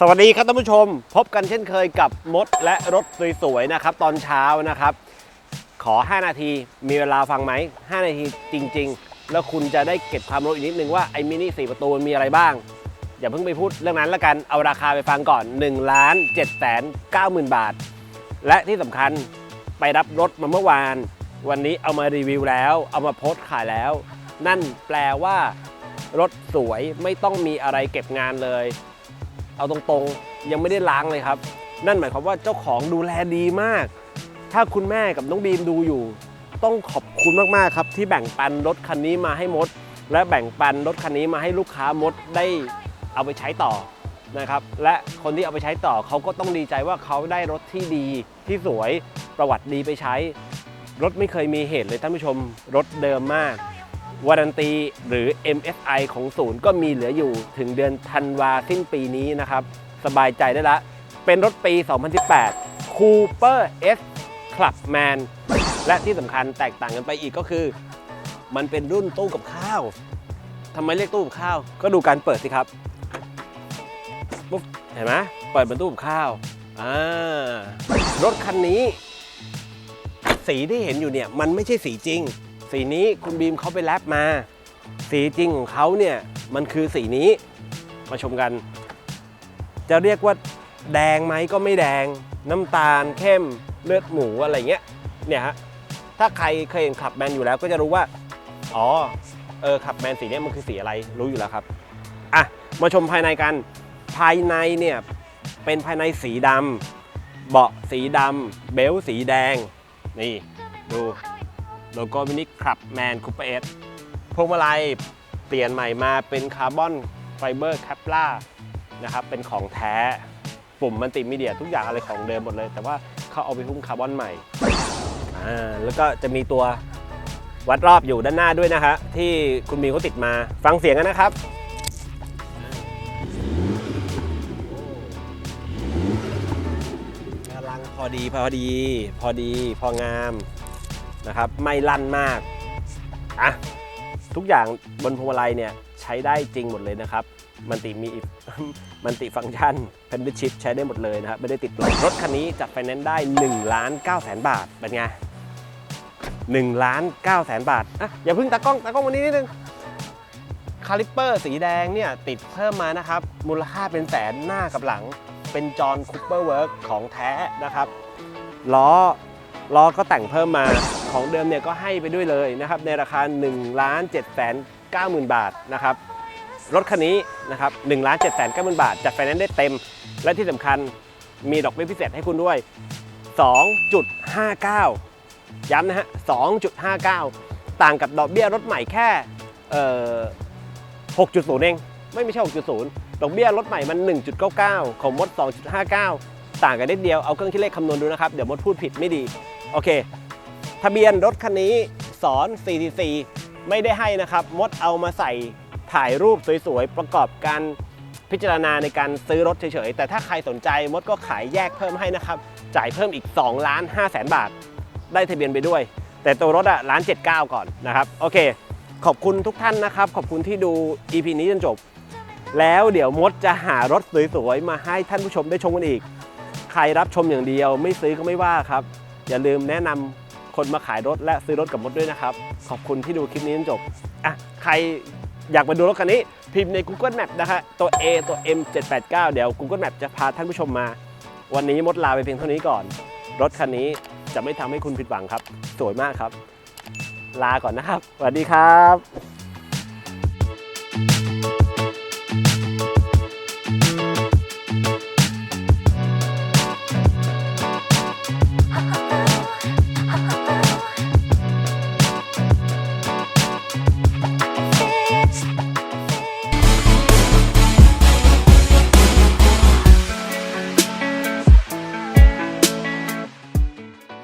สวัสดีครับท่านผู้ชม พบกันเช่นเคยกับมดและรถสวยๆนะครับ ตอนเช้านะครับ ขอ 5 นาทีมีเวลาฟังไหม 5 นาทีจริง ๆ แล้วคุณจะได้เก็บความรู้อีกนิดนึงว่าไอ้มินิ4ประตูมันมีอะไรบ้าง อย่าเพิ่งไปพูดเรื่องนั้นละกันเอาราคาไปฟังก่อน1ล้าน7แสน9หมื่นบาท และที่สำคัญไปรับรถมาเมื่อวาน วันนี้เอามารีวิวแล้ว เอามาโพสต์ขายแล้ว นั่นแปลว่ารถสวยไม่ต้องมีอะไรเก็บงานเลย เอาตรงๆ ยังไม่ได้ล้างเลยครับ นั่นหมายความว่าเจ้าของดูแลดีมาก ถ้าคุณแม่กับน้องบีมดูอยู่ ต้องขอบคุณมากๆครับ ที่แบ่งปันรถคันนี้มาให้มด และแบ่งปันรถคันนี้มาให้ลูกค้ามดได้เอาไปใช้ต่อนะครับ และคนที่เอาไปใช้ต่อเขาก็ต้องดีใจว่าเขาได้รถที่ดีที่สวยประวัติดีไปใช้ รถไม่เคยมีเหตุเลยท่านผู้ชม รถเดิมมาก วารันตีหรือ MSI ของศูนย์ก็มีเหลืออยู่ถึงเดือนธันวาสิ้นปีนี้นะครับ สบายใจได้ละ เป็นรถปี 2018 Cooper S Clubman และที่สำคัญแตกต่างกันไปอีกก็คือ มันเป็นรุ่นตู้กับข้าวทำไมเรียกตู้กับข้าว ก็ดูการเปิดสิครับปุ๊บเห็นไหมเปิดเป็นตู้กับข้าวอ่ารถคันนี้ สีที่เห็นอยู่เนี่ย มันไม่ใช่สีจริง สีนี้คุณบีมเขาไปแลบมา สีจริงของเขาเนี่ยมันคือสีนี้มาชมกัน จะเรียกว่าแดงไหมก็ไม่แดง น้ำตาลเข้มเลือดหมูอะไรเงี้ยเนี่ยฮะถ้าใครเคยเห็นขับแมนอยู่แล้วก็จะรู้ว่า อ๋อเออขับแมนสีนี้มันคือสีอะไรรู้อยู่แล้วครับอะมาชมภายในกัน ภายในเนี่ยเป็นภายในสีดำเบาะสีดำเบลสีแดง นี่ ดู โลโก้มินิคลับแมนคูเปอร์เอสพวงมาลัยเปลี่ยนใหม่มาเป็นคาร์บอนไฟเบอร์แคปล่านะครับเป็นของแท้ปุ่มมันติมีเดียทุกอย่างอะไรของเดิมหมดเลย แต่ว่าเขาเอาไปหุ้มคาร์บอนใหม่อ่าแล้วก็จะมีตัววัดรอบอยู่ด้านหน้าด้วยนะฮะที่คุณมีเขาติดมาฟังเสียงกันนะครับกำลังพอดีพอดี พอดีพองาม นะครับไม่ลั่นมากอะทุกอย่างบนพวงมาลัยเนี่ยใช้ได้จริงหมดเลยนะครับ มันติมีมันติฟังก์ชันเพนดิชิพใช้ได้หมดเลยนะครับไม่ได้ติดลบรถคันนี้จัดไฟแนนซ์ได้1ล้าน9แสนบาทเป็นไง1ล้าน9แสนบาทอะอย่าเพิ่งตากล้องตากล้องวันนี้นิดนึงคาลิปเปอร์สีแดงเนี่ยติดเพิ่มมานะครับ มูลค่าเป็นแสนหน้ากับหลัง เป็นจอห์นคูเปอร์เวิร์กของแท้นะครับล้อล้อก็แต่งเพิ่มมา ของเดิมเนี่ยก็ให้ไปด้วยเลยนะครับในราคา1ล้าน7แสน9หมื่นบาทนะครับรถคันนี้นะครับ1ล้าน7แสน9หมื่นบาท จัดไฟแนนซ์ได้เต็ม และที่สำคัญมีดอกเบี้ยพิเศษให้คุณด้วย 2.59 ย้ำนะฮะ 2.59 ต่างกับดอกเบี้ยรถใหม่แค่เอ่อ6.0 เอง ไม่ไม่ใช่ 6.0 ดอกเบี้ยรถใหม่มัน 1.99 ของมด 2.59 ต่างกันนิดเดียว เอาเครื่องคิดเลขคำนวณดูนะครับ เดี๋ยวมดพูดผิดไม่ดี โอเค ทะเบียนรถคันนี้สอน 44 ไม่ได้ให้นะครับ มดเอามาใส่ถ่ายรูปสวยๆ ประกอบการพิจารณาในการซื้อรถเฉยๆ แต่ถ้าใครสนใจมดก็ขายแยกเพิ่มให้นะครับ จ่ายเพิ่มอีก2ล้าน5แสนบาท ได้ทะเบียนไปด้วย แต่ตัวรถอะล้าน79 ก่อนนะครับ โอเค ขอบคุณทุกท่านนะครับ ขอบคุณที่ดู EP นี้จนจบ แล้วเดี๋ยวมดจะหารถสวยๆ มาให้ท่านผู้ชมได้ชมกันอีก ใครรับชมอย่างเดียวไม่ซื้อก็ไม่ว่าครับ อย่าลืมแนะนำ คนมาขายรถและซื้อรถกับมดด้วยนะครับ ขอบคุณที่ดูคลิปนี้จนจบอะใครอยากมาดูรถคันนี้ พิมพ์ใน Google Map นะฮะตัว A ตัว M 789 เดี๋ยว Google Map จะพาท่านผู้ชมมา วันนี้มดลาไปเพียงเท่านี้ก่อน รถคันนี้จะไม่ทำให้คุณผิดหวังครับ สวยมากครับ ลาก่อนนะครับสวัสดีครับ